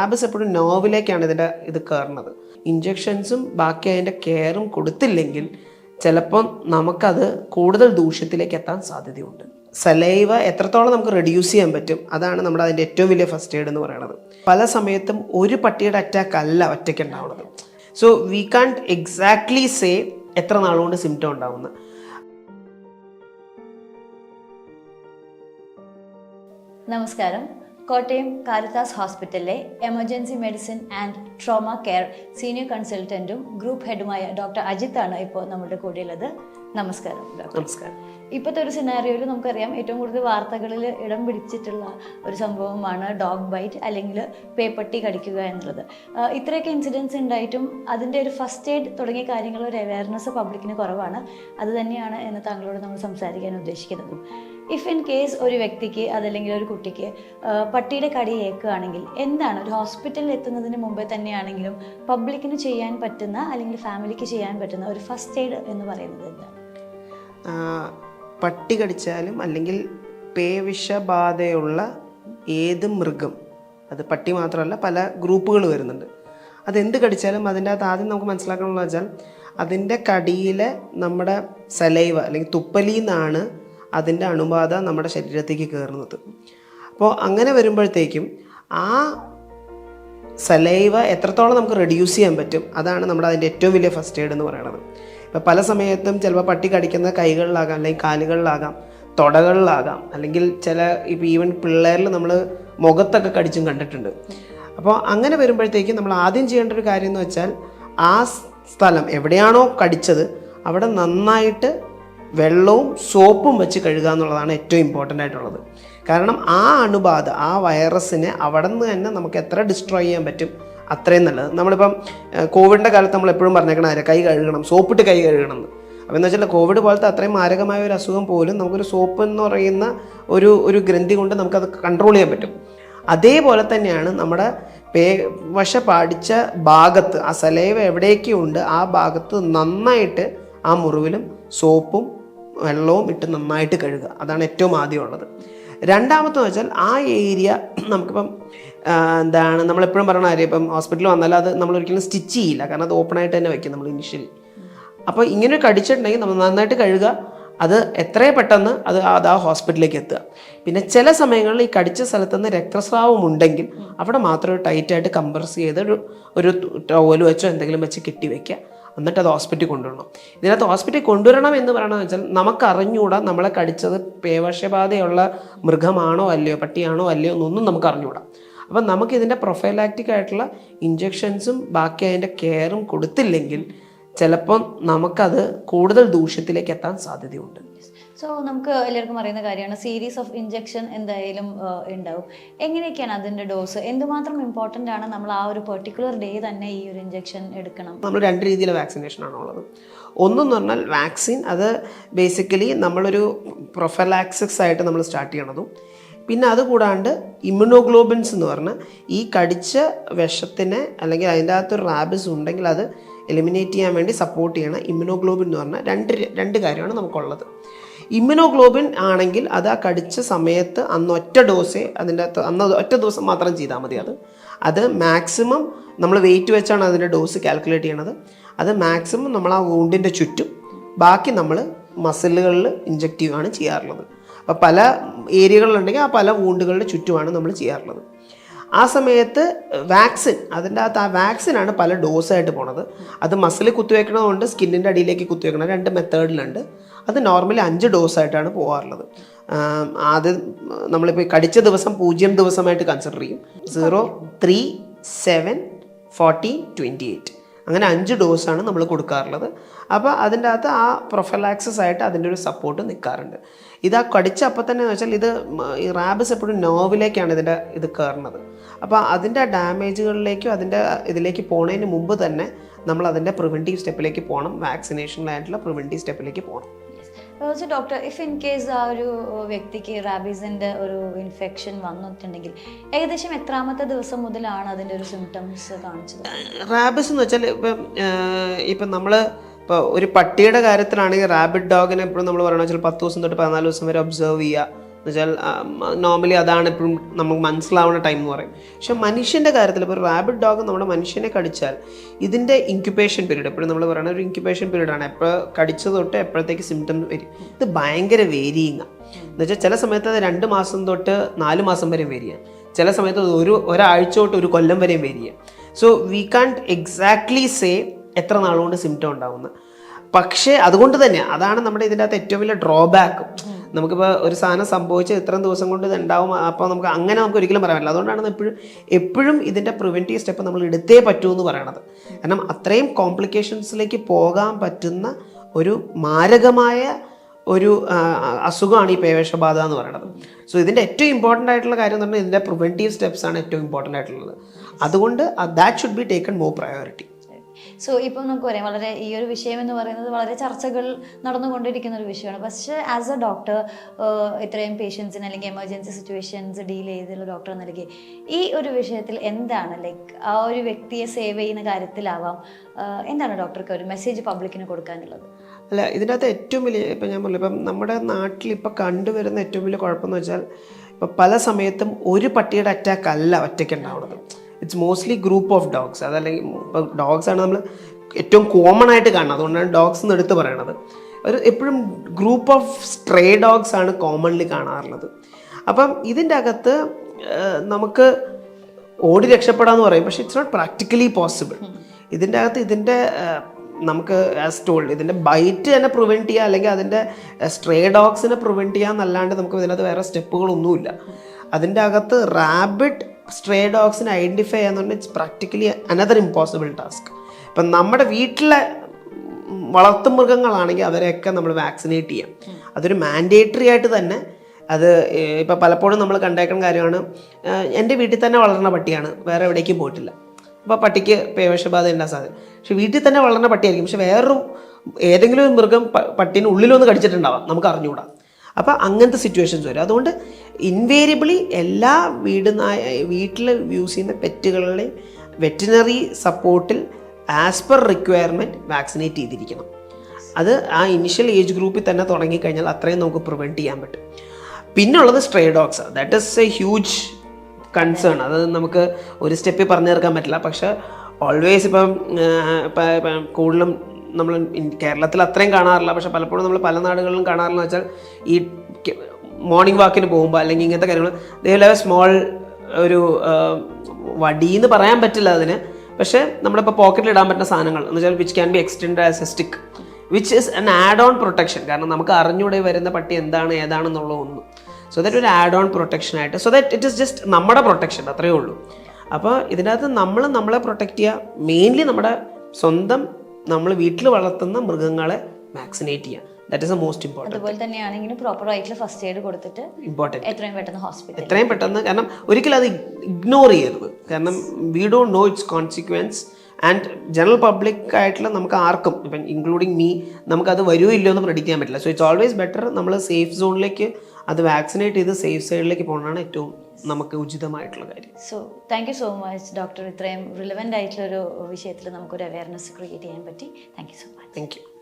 ലാബസ് എപ്പോഴും നോവിലേക്കാണ് ഇതിന്റെ ഇത് കയറുന്നത് ഇഞ്ചെക്ഷൻസും ബാക്കി അതിന്റെ കെയറും കൊടുത്തില്ലെങ്കിൽ ചിലപ്പം നമുക്കത് കൂടുതൽ ദൂഷ്യത്തിലേക്ക് എത്താൻ സാധ്യതയുണ്ട്. സലൈവ എത്രത്തോളം നമുക്ക് റെഡ്യൂസ് ചെയ്യാൻ പറ്റും? അതാണ് നമ്മുടെ അതിന്റെ ഏറ്റവും വലിയ ഫസ്റ്റ് എയ്ഡ് എന്ന് പറയുന്നത്. പല സമയത്തും ഒരു പട്ടിയുടെ അറ്റാക്ക് അല്ല ഒറ്റയ്ക്ക് ഉണ്ടാവുന്നത്. So we can exactly say എത്ര നാളുകൊണ്ട് സിംറ്റം ഉണ്ടാവുന്നത്. നമസ്കാരം. കോട്ടയം കാരിത്താസ് ഹോസ്പിറ്റലിലെ emergency medicine and trauma care senior കൺസൾട്ടന്റും group ഹെഡുമായ ഡോക്ടർ അജിത്താണ് ഇപ്പോൾ നമ്മുടെ കൂടെയുള്ളത്. നമസ്കാരം ഡോക്ടർ. നമസ്കാരം. ഇപ്പോഴത്തെ ഒരു സിനാരിയോയിൽ നമുക്കറിയാം ഏറ്റവും കൂടുതൽ വാർത്തകളിൽ ഇടം പിടിച്ചിട്ടുള്ള ഒരു സംഭവമാണ് ഡോഗ് ബൈറ്റ് അല്ലെങ്കിൽ പേപ്പട്ടി കടിക്കുക എന്നുള്ളത്. ഇത്രയൊക്കെ ഇൻസിഡൻസ് ഉണ്ടായിട്ടും അതിന്റെ ഒരു ഫസ്റ്റ് എയ്ഡ് തുടങ്ങിയ കാര്യങ്ങൾ ഒരു അവയർനെസ് പബ്ലിക്കിന് കുറവാണ്. അത് തന്നെയാണ് എന്ന് താങ്കളോട് നമ്മൾ സംസാരിക്കാൻ ഉദ്ദേശിക്കുന്നതും. ഇഫ് ഇൻ കേസ് ഒരു വ്യക്തിക്ക് അതല്ലെങ്കിൽ ഒരു കുട്ടിക്ക് പട്ടിയുടെ കടി ഏക്കുകയാണെങ്കിൽ എന്താണ്? ഒരു ഹോസ്പിറ്റലിൽ എത്തുന്നതിന് മുമ്പേ തന്നെയാണെങ്കിലും പബ്ലിക്കിന് ചെയ്യാൻ പറ്റുന്ന അല്ലെങ്കിൽ ഫാമിലിക്ക് ചെയ്യാൻ പറ്റുന്ന ഒരു ഫസ്റ്റ് എയ്ഡ് എന്ന് പറയുന്നത് എന്താണ്? പട്ടി കടിച്ചാലും അല്ലെങ്കിൽ പേവിഷബാധയുള്ള ഏത് മൃഗം അത് പട്ടി മാത്രമല്ല പല ഗ്രൂപ്പുകൾ വരുന്നുണ്ട്. അതെന്ത് കടിച്ചാലും അതിന്റെ അകത്ത് ആദ്യം നമുക്ക് മനസ്സിലാക്കണമെന്ന് വെച്ചാൽ അതിന്റെ കടിയിലെ നമ്മുടെ സലൈവ അല്ലെങ്കിൽ തുപ്പലിൽ നിന്നാണ് അതിന്റെ അണുബാധ നമ്മുടെ ശരീരത്തേക്ക് കയറുന്നത്. അപ്പോൾ അങ്ങനെ വരുമ്പോഴത്തേക്കും ആ സലൈവ എത്രത്തോളം നമുക്ക് റെഡ്യൂസ് ചെയ്യാൻ പറ്റും അതാണ് നമ്മുടെ അതിന്റെ ഏറ്റവും വലിയ ഫസ്റ്റ് എയ്ഡ് എന്ന് പറയുന്നത്. ഇപ്പോൾ പല സമയത്തും ചിലപ്പോൾ പട്ടി കടിക്കുന്ന കൈകളിലാകാം അല്ലെങ്കിൽ കാലുകളിലാകാം തുടകളിലാകാം അല്ലെങ്കിൽ ചില ഇപ്പോൾ ഈവൻ പിള്ളേരിൽ നമ്മൾ മുഖത്തൊക്കെ കടിച്ചും കണ്ടിട്ടുണ്ട്. അപ്പോൾ അങ്ങനെ വരുമ്പോഴത്തേക്കും നമ്മൾ ആദ്യം ചെയ്യേണ്ട ഒരു കാര്യം എന്ന് വെച്ചാൽ ആ സ്ഥലം എവിടെയാണോ കടിച്ചത് അവിടെ നന്നായിട്ട് വെള്ളവും സോപ്പും വെച്ച് കഴുകുക എന്നുള്ളതാണ് ഏറ്റവും ഇമ്പോർട്ടന്റ് ആയിട്ടുള്ളത്. കാരണം ആ അണുബാധ ആ വൈറസിനെ അവിടെ നിന്ന് തന്നെ നമുക്ക് എത്ര ഡിസ്ട്രോയ് ചെയ്യാൻ പറ്റും അത്രയും നല്ലത്. നമ്മളിപ്പം കോവിഡിന്റെ കാലത്ത് നമ്മൾ എപ്പോഴും പറഞ്ഞേക്കണ കൈ കഴുകണം സോപ്പിട്ട് കൈ കഴുകണം എന്ന്. അപ്പോൾ എന്ന് വെച്ചാൽ കോവിഡ് പോലത്തെ അത്രയും മാരകമായ ഒരു അസുഖം പോലും നമുക്കൊരു സോപ്പ് എന്ന് പറയുന്ന ഒരു ഒരു ഗ്രന്ഥി കൊണ്ട് നമുക്കത് കൺട്രോൾ ചെയ്യാൻ പറ്റും. അതേപോലെ തന്നെയാണ് നമ്മുടെ പേ വശ പാടിച്ച ഭാഗത്ത് ആ സലൈവ് എവിടെയൊക്കെയുണ്ട് ആ ഭാഗത്ത് നന്നായിട്ട് ആ മുറിവിലും സോപ്പും വെള്ളവും ഇട്ട് നന്നായിട്ട് കഴുകുക. അതാണ് ഏറ്റവും ആദ്യമുള്ളത്. രണ്ടാമത്തെ വെച്ചാൽ ആ ഏരിയ നമുക്കിപ്പം എന്താണ് നമ്മളെപ്പോഴും പറയണ കാര്യം ഇപ്പം ഹോസ്പിറ്റലിൽ വന്നാൽ അത് നമ്മൾ ഒരിക്കലും സ്റ്റിച്ച് ചെയ്യില്ല. കാരണം അത് ഓപ്പൺ ആയിട്ട് തന്നെ വെക്കും നമ്മൾ ഇനിഷ്യലി അപ്പോൾ ഇങ്ങനെ കടിച്ചിട്ടുണ്ടെങ്കിൽ നമ്മൾ നന്നായിട്ട് കഴുകുക. അത് എത്രയും പെട്ടെന്ന് അത് അത് ആ ഹോസ്പിറ്റലിലേക്ക് എത്തുക. പിന്നെ ചില സമയങ്ങളിൽ ഈ കടിച്ച സ്ഥലത്ത് നിന്ന് രക്തസ്രാവം ഉണ്ടെങ്കിൽ അവിടെ മാത്രം ടൈറ്റായിട്ട് കംപ്രസ് ചെയ്ത് ഒരു ഒരു ടവൽ വെച്ചോ എന്തെങ്കിലും വെച്ച് കെട്ടി വെക്കുക. എന്നിട്ട് അത് ഹോസ്പിറ്റലിൽ കൊണ്ടുവരണം. ഇതിനകത്ത് ഹോസ്പിറ്റലിൽ കൊണ്ടുവരണം എന്ന് പറയണമെന്ന് വെച്ചാൽ നമുക്ക് അറിഞ്ഞുകൂടാ നമ്മളെ കടിച്ചത് പേവശബാധയുള്ള മൃഗമാണോ അല്ലയോ പട്ടിയാണോ അല്ലയോ എന്നൊന്നും നമുക്ക് അറിഞ്ഞുകൂടാ അപ്പം നമുക്ക് ഇതിന്റെ പ്രൊഫൈലാക്റ്റിക് ആയിട്ടുള്ള ഇഞ്ചെക്ഷൻസും ബാക്കി അതിന്റെ കെയറും കൊടുത്തില്ലെങ്കിൽ ചിലപ്പം നമുക്കത് കൂടുതൽ ദൂഷ്യത്തിലേക്ക് എത്താൻ സാധ്യതയുണ്ട്. സോ നമുക്ക് എല്ലാവർക്കും അറിയുന്ന കാര്യമാണ് സീരീസ് ഓഫ് ഇഞ്ചെക്ഷൻ എന്തായാലും ഉണ്ടാവും. എങ്ങനെയൊക്കെയാണ് അതിന്റെ ഡോസ് എന്തുമാത്രം ഇമ്പോർട്ടന്റ് ആണ് നമ്മൾ ആ ഒരു പെർട്ടിക്കുലർ ഡേ തന്നെ ഈ ഒരു ഇഞ്ചെക്ഷൻ എടുക്കണം? നമ്മൾ രണ്ട് രീതിയിലെ വാക്സിനേഷൻ ആണുള്ളത് ഒന്നെന്ന് പറഞ്ഞാൽ വാക്സിൻ അത് ബേസിക്കലി നമ്മളൊരു പ്രൊഫലാക്സിക്സ് ആയിട്ട് നമ്മൾ സ്റ്റാർട്ട് ചെയ്യണതും പിന്നെ അതുകൂടാണ്ട് ഇമ്മ്യൂണോഗ്ലോബിൻസ് എന്ന് പറഞ്ഞാൽ ഈ കടിച്ച വിഷത്തിനെ അല്ലെങ്കിൽ അതിന്റെ അകത്തൊരു റാബിസ് ഉണ്ടെങ്കിൽ അത് എലിമിനേറ്റ് ചെയ്യാൻ വേണ്ടി സപ്പോർട്ട് ചെയ്യണ ഇമ്മ്യൂണോഗ്ലോബിൻ എന്ന് പറഞ്ഞാൽ രണ്ട് രണ്ട് കാര്യമാണ് നമുക്കുള്ളത്. ഇമ്മ്യൂണോഗ്ലോബിൻ ആണെങ്കിൽ അത് ആ കടിച്ച സമയത്ത് അന്ന് ഒറ്റ ഡോസേ അതിന്റെ അന്ന് ഒറ്റ ദിവസം മാത്രം ചെയ്താൽ മതി അത്. അത് മാക്സിമം നമ്മൾ വെയിറ്റ് വെച്ചാണ് അതിന്റെ ഡോസ് കാൽക്കുലേറ്റ് ചെയ്യണത്. അത് മാക്സിമം നമ്മൾ ആ വൂണ്ടിന്റെ ചുറ്റും ബാക്കി നമ്മൾ മസിലുകളിൽ ഇഞ്ചക്റ്റീവാണ് ചെയ്യാറുള്ളത്. അപ്പോൾ പല ഏരിയകളിലുണ്ടെങ്കിൽ ആ പല വൂണ്ടുകളുടെ ചുറ്റുമാണ് നമ്മൾ ചെയ്യാറുള്ളത്. ആ സമയത്ത് വാക്സിൻ അതിന്റെ അകത്ത് ആ വാക്സിനാണ് പല ഡോസായിട്ട് പോണത്. അത് മസിൽ കുത്തിവെക്കണതുകൊണ്ട് സ്കിന്നിന്റെ അടിയിലേക്ക് കുത്തിവെക്കണം രണ്ട് മെത്തേഡിലുണ്ട്. അത് നോർമലി അഞ്ച് ഡോസായിട്ടാണ് പോകാറുള്ളത് അത് നമ്മളിപ്പോൾ കടിച്ച ദിവസം പൂജ്യം ദിവസമായിട്ട് കൺസിഡർ ചെയ്യും. Zero three seven fourteen twenty eight. അങ്ങനെ അഞ്ച് ഡോസാണ് നമ്മൾ കൊടുക്കാറുള്ളത്. അപ്പോൾ അതിന്റെ അകത്ത് ആ പ്രൊഫലാക്സസ് ആയിട്ട് അതിന്റെ ഒരു സപ്പോർട്ട് നിൽക്കാറുണ്ട് ഇത് ആ കടിച്ച അപ്പം തന്നെ എന്ന് വെച്ചാൽ ഇത് ഈ റാബിസ് എപ്പോഴും നോവിലേക്കാണ് ഇതിന്റെ ഇത് കയറുന്നത്. അപ്പോൾ അതിന്റെ ഡാമേജുകളിലേക്കും അതിന്റെ ഇതിലേക്ക് പോണതിന് മുമ്പ് തന്നെ നമ്മൾ അതിന്റെ പ്രിവെന്റീവ് സ്റ്റെപ്പിലേക്ക് പോകണം. വാക്സിനേഷനിലായിട്ടുള്ള പ്രിവെന്റീവ് സ്റ്റെപ്പിലേക്ക് പോകണം. So doctor if in case ആ ഒരു വ്യക്തിക്ക് റാബീസിന്റെ ഒരു ഇൻഫെക്ഷൻ വന്നിട്ടുണ്ടെങ്കിൽ ഏകദേശം എത്രാമത്തെ ദിവസം മുതലാണ് അതിന്റെ ഒരു സിംറ്റംസ് കാണിച്ചത്? റാബിസ് എന്ന് വെച്ചാൽ ഇപ്പം ഇപ്പം നമ്മൾ ഇപ്പോൾ ഒരു പട്ടിയുടെ കാര്യത്തിലാണെങ്കിൽ റാബിഡ് ഡോഗിനെ എപ്പോഴും നമ്മൾ പറയുന്നത് വെച്ചാൽ പത്ത് ദിവസം തൊട്ട് പതിനാല് ദിവസം വരെ ഒബ്സർവ് ചെയ്യുക. എന്നുവെച്ചാൽ നോർമലി അതാണ് എപ്പോഴും നമുക്ക് മനസ്സിലാവുന്ന ടൈം എന്ന് പറയും. പക്ഷെ മനുഷ്യന്റെ കാര്യത്തിൽ ഇപ്പോൾ റാബിഡ് ഡോഗ് നമ്മുടെ മനുഷ്യനെ കടിച്ചാൽ ഇതിന്റെ ഇൻക്യുബേഷൻ പീരീഡ് എപ്പോഴും നമ്മൾ പറയുന്ന ഒരു ഇൻക്യുബേഷൻ പീരീഡാണ് എപ്പോൾ കടിച്ചത് തൊട്ട് എപ്പോഴത്തേക്ക് സിംറ്റംസ് വരും. ഇത് ഭയങ്കര വേരിയിങ് എന്നുവെച്ചാൽ ചില സമയത്ത് അത് രണ്ട് മാസം തൊട്ട് നാല് മാസം വരെയും വേരി ചില സമയത്ത് ഒരു ഒരാഴ്ച തൊട്ട് ഒരു കൊല്ലം വരെയും vary so we can't exactly say എത്ര നാളുകൊണ്ട് സിംറ്റം ഉണ്ടാവുന്നത് പക്ഷേ അതുകൊണ്ട് തന്നെ അതാണ് നമ്മുടെ ഇതിന്റെ അകത്ത് ഏറ്റവും വലിയ ഡ്രോബാക്ക് നമുക്കിപ്പോൾ ഒരു സാധനം സംഭവിച്ച് ഇത്രയും ദിവസം കൊണ്ട് ഇത് ഉണ്ടാവും അപ്പോൾ നമുക്ക് അങ്ങനെ നമുക്ക് ഒരിക്കലും പറയാൻ പറ്റില്ല. അതുകൊണ്ടാണ് എപ്പോഴും എപ്പോഴും ഇതിന്റെ പ്രിവെന്റീവ് സ്റ്റെപ്പ് നമ്മൾ എടുത്തേ പറ്റൂ എന്ന് പറയണത്. കാരണം അത്രയും കോംപ്ലിക്കേഷൻസിലേക്ക് പോകാൻ പറ്റുന്ന ഒരു മാരകമായ ഒരു അസുഖമാണ് ഈ പേവേഷബാധ എന്ന് പറയുന്നത് സോ ഇതിന്റെ ഏറ്റവും ഇമ്പോർട്ടന്റ് ആയിട്ടുള്ള കാര്യം എന്ന് പറഞ്ഞാൽ ഇതിന്റെ പ്രിവെന്റീവ് സ്റ്റെപ്സ് ആണ് ഏറ്റവും ഇമ്പോർട്ടന്റ് ആയിട്ടുള്ളത്. അതുകൊണ്ട് that should be taken more priority so ഇപ്പം നമുക്ക് പറയാം വളരെ ഈ ഒരു വിഷയം എന്ന് പറയുന്നത് വളരെ ചർച്ചകൾ നടന്നുകൊണ്ടിരിക്കുന്ന ഒരു വിഷയമാണ്. പക്ഷേ ആസ് എ ഡോക്ടർ ഇത്രയും പേഷ്യൻസിന് അല്ലെങ്കിൽ എമർജൻസി സിറ്റുവേഷൻസ് ഡീൽ ചെയ്തുള്ള ഡോക്ടർ എന്ന നിലയ്ക്ക് ഈ ഒരു വിഷയത്തിൽ എന്താണ് ലൈക്ക് ആ ഒരു വ്യക്തിയെ സേവ് ചെയ്യുന്ന കാര്യത്തിലാവാം എന്താണ് ഡോക്ടർക്ക് ഒരു മെസ്സേജ് പബ്ലിക്കിന് കൊടുക്കാനുള്ളത്? അല്ല ഇതിന്റെ അകത്ത് ഏറ്റവും വലിയ ഇപ്പം ഞാൻ പറഞ്ഞു ഇപ്പം നമ്മുടെ നാട്ടിൽ ഇപ്പം കണ്ടുവരുന്ന ഏറ്റവും വലിയ കുഴപ്പമെന്ന് വെച്ചാൽ ഇപ്പം പല സമയത്തും ഒരു പട്ടിയുടെ അറ്റാക്ക് അല്ല ഒറ്റയ്ക്ക് ഉണ്ടാവുന്നത്. It's mostly group of dogs അതല്ലെങ്കിൽ ഇപ്പം ഡോഗ്സ് ആണ് നമ്മൾ ഏറ്റവും കോമൺ ആയിട്ട് കാണുന്നത്. അതുകൊണ്ടാണ് ഡോഗ്സ് എന്ന് എടുത്ത് പറയണത്. ഒരു എപ്പോഴും ഗ്രൂപ്പ് ഓഫ് സ്ട്രേ ഡോഗ്സ് ആണ് കോമൺലി കാണാറുള്ളത്. അപ്പം ഇതിന്റെ അകത്ത് നമുക്ക് ഓടി രക്ഷപ്പെടാമെന്ന് പറയും. പക്ഷേ ഇറ്റ്സ് നോട്ട് പ്രാക്ടിക്കലി പോസിബിൾ ഇതിന്റെ അകത്ത് ഇതിന്റെ നമുക്ക് ആസ് ടോൾഡ് ഇതിന്റെ ബൈറ്റ് തന്നെ പ്രിവെന്റ് ചെയ്യുക അല്ലെങ്കിൽ അതിന്റെ സ്ട്രേ ഡോഗ്സിനെ പ്രിവെന്റ് ചെയ്യുക എന്നല്ലാണ്ട് നമുക്ക് ഇതിനകത്ത് വേറെ സ്റ്റെപ്പുകളൊന്നുമില്ല അതിന്റെ അകത്ത് റാബിറ്റ് സ്ട്രേ ഡോഗ്സിനെ ഐഡന്റിഫൈ ചെയ്യാന്ന് it's practically another impossible task ഇപ്പം നമ്മുടെ വീട്ടിലെ വളർത്തു മൃഗങ്ങളാണെങ്കിൽ അവരെയൊക്കെ നമ്മൾ വാക്സിനേറ്റ് ചെയ്യാം. അതൊരു മാൻഡേറ്ററി ആയിട്ട് തന്നെ അത് ഇപ്പം പലപ്പോഴും നമ്മൾ കണ്ടേക്കുന്ന കാര്യമാണ് എന്റെ വീട്ടിൽ തന്നെ വളർന്ന പട്ടിയാണ് വേറെ എവിടേക്കും പോയിട്ടില്ല. അപ്പോൾ പട്ടിക്ക് പേവശബാധ ഉണ്ടാകാൻ സാധ്യത. പക്ഷെ വീട്ടിൽ തന്നെ വളർന്ന പട്ടിയായിരിക്കും. പക്ഷെ വേറൊരു ഏതെങ്കിലും ഒരു മൃഗം പട്ടീന്റെ ഉള്ളിലൊന്ന് കടിച്ചിട്ടുണ്ടാവാം. നമുക്ക് അറിഞ്ഞുകൂടാ. അപ്പോൾ അങ്ങനത്തെ സിറ്റുവേഷൻസ് വരും. അതുകൊണ്ട് ഇൻവേരിയബിളി എല്ലാ വീട് നായ വീട്ടിൽ യൂസ് ചെയ്യുന്ന പെറ്റുകളുടെയും വെറ്റിനറി സപ്പോർട്ടിൽ ആസ് പെർ റിക്വയർമെന്റ് വാക്സിനേറ്റ് ചെയ്തിരിക്കണം. അത് ആ ഇനിഷ്യൽ ഏജ് ഗ്രൂപ്പിൽ തന്നെ തുടങ്ങിക്കഴിഞ്ഞാൽ അത്രയും നമുക്ക് പ്രിവെന്റ് ചെയ്യാൻ പറ്റും. പിന്നുള്ളത് stray dogs that is a huge concern അത് നമുക്ക് ഒരു സ്റ്റെപ്പിൽ പറഞ്ഞു തീർക്കാൻ പറ്റില്ല. പക്ഷേ ഓൾവേസ് ഇപ്പം കൂടുതലും നമ്മൾ കേരളത്തിൽ അത്രയും കാണാറില്ല. പക്ഷെ പലപ്പോഴും നമ്മൾ പല നാടുകളിലും കാണാറില്ല വെച്ചാൽ ഈ മോർണിംഗ് വാക്കിന് പോകുമ്പോൾ അല്ലെങ്കിൽ ഇങ്ങനത്തെ കാര്യങ്ങൾ ദേ സ്മോൾ ഒരു വടി വടിയെന്ന് പറയാൻ പറ്റില്ല അതിന്. പക്ഷേ നമ്മളിപ്പോൾ പോക്കറ്റിൽ ഇടാൻ പറ്റുന്ന സാധനങ്ങൾ എന്ന് വെച്ചാൽ which can be extend as a stick which is an add on protection കാരണം നമുക്ക് അറിഞ്ഞൂടെ വരുന്ന പട്ടി എന്താണ് ഏതാണെന്നുള്ള ഒന്നും. സോ ദാറ്റ് ഒരു ആഡ് ഓൺ പ്രൊട്ടക്ഷൻ ആയിട്ട് so that it is just നമ്മുടെ പ്രൊട്ടക്ഷൻ അത്രയേ ഉള്ളൂ. അപ്പോൾ ഇതിനകത്ത് നമ്മൾ നമ്മളെ പ്രൊട്ടക്റ്റ് ചെയ്യുക. മെയിൻലി നമ്മുടെ സ്വന്തം നമ്മൾ വീട്ടിൽ വളർത്തുന്ന മൃഗങ്ങളെ വാക്സിനേറ്റ് ചെയ്യുക that is a most important അതുപോലെ തന്നെയാണെങ്കിലും പ്രോപ്പർ ആയിട്ടുള്ള ഫസ്റ്റ് എയ്ഡ് കൊടുത്തിട്ട് ഇമ്പോർട്ടന്റ് എത്രയും പെട്ടെന്ന് ഹോസ്പിറ്റൽ എത്രയും പെട്ടെന്ന് കാരണം ഒരിക്കലും അത് ഇഗ്നോർ ചെയ്യരുത്. കാരണം we don't know its consequence and general public ആയിട്ടുള്ള നമുക്ക് ആർക്കും ഇപ്പം ഇൻക്ലൂഡിങ് മീ നമുക്കത് വരുമോ ഇല്ലയോ എന്ന് പ്രഡിക്റ്റ് ചെയ്യാൻ പറ്റില്ല. സോ ഇറ്റ്സ് ഓൾവേസ് ബെറ്റർ നമ്മൾ സേഫ് സോണിലേക്ക് അത് വാക്സിനേറ്റ് ചെയ്ത് സേഫ് സൈഡിലേക്ക് പോകുന്നതാണ് ഏറ്റവും നമുക്ക് ഉചിതമായിട്ടുള്ള കാര്യം. So thank you so much doctor ഇത്രയും റിലവന്റ് ആയിട്ടുള്ള ഒരു വിഷയത്തിൽ നമുക്കൊരു അവയർനെസ് ക്രിയേറ്റ് ചെയ്യാൻ പറ്റി. Thank you so much thank you